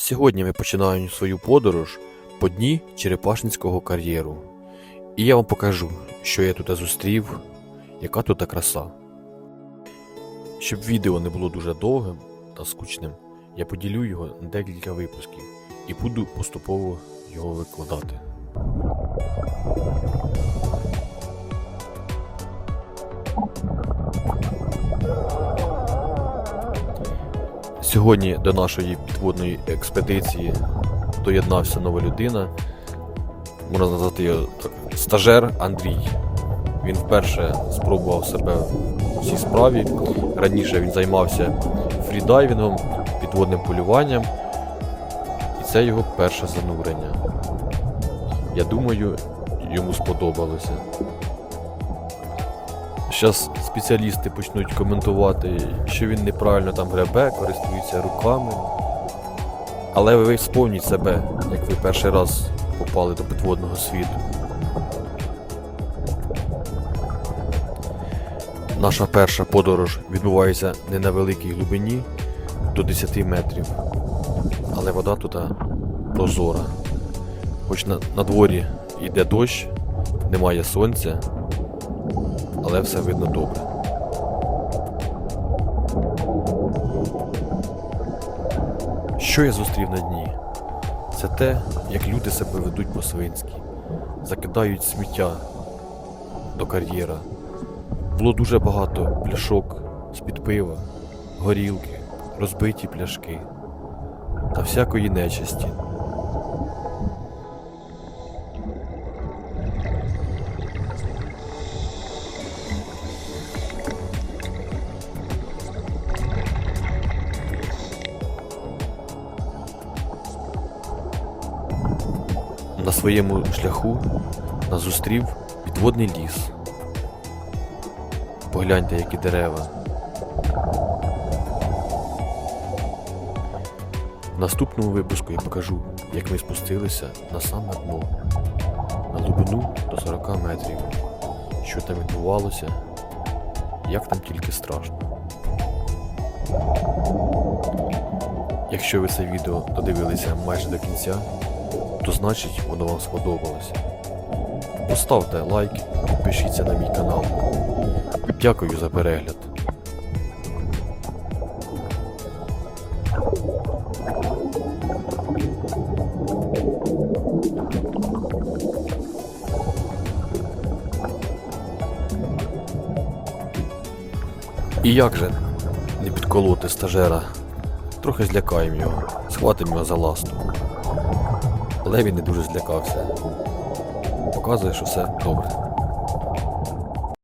Сьогодні ми починаємо свою подорож по дні Черепашинського кар'єру. І я вам покажу, що я тут зустрів, яка тут краса. Щоб відео не було дуже довгим та скучним, я поділю його на декілька випусків і буду поступово його викладати. Сьогодні до нашої підводної експедиції доєднався нова людина. Можна назвати його стажер Андрій. Він вперше спробував себе в цій справі. Раніше він займався фрідайвінгом, підводним полюванням, і це його перше занурення. Я думаю, йому сподобалося. Зараз спеціалісти почнуть коментувати, що він неправильно там гребе, користується руками. Але ви вспомніть себе, як ви перший раз попали до підводного світу. Наша перша подорож відбувається не на великій глибині до 10 метрів. Але вода тут прозора. Хоч на, на дворі йде дощ, немає сонця, але все видно добре. Що я зустрів на дні? Це те, як люди себе ведуть по-свинськи, закидають сміття до кар'єра. Було дуже багато пляшок з-під пива, горілки, розбиті пляшки та всякої нечисті. На своєму шляху нас зустрів підводний ліс. Погляньте, які дерева. В наступному випуску я покажу, як ми спустилися на саме дно, на глибину до 40 метрів. Що там відбувалося, як там тільки страшно. Якщо ви це відео додивилися майже до кінця, то значить воно вам сподобалося. Поставте лайк, підпишіться на мій канал. Дякую за перегляд. І як же не підколоти стажера? Трохи злякаємо його, схватимо його за ласту. Але він не дуже злякався. Показує, що все добре.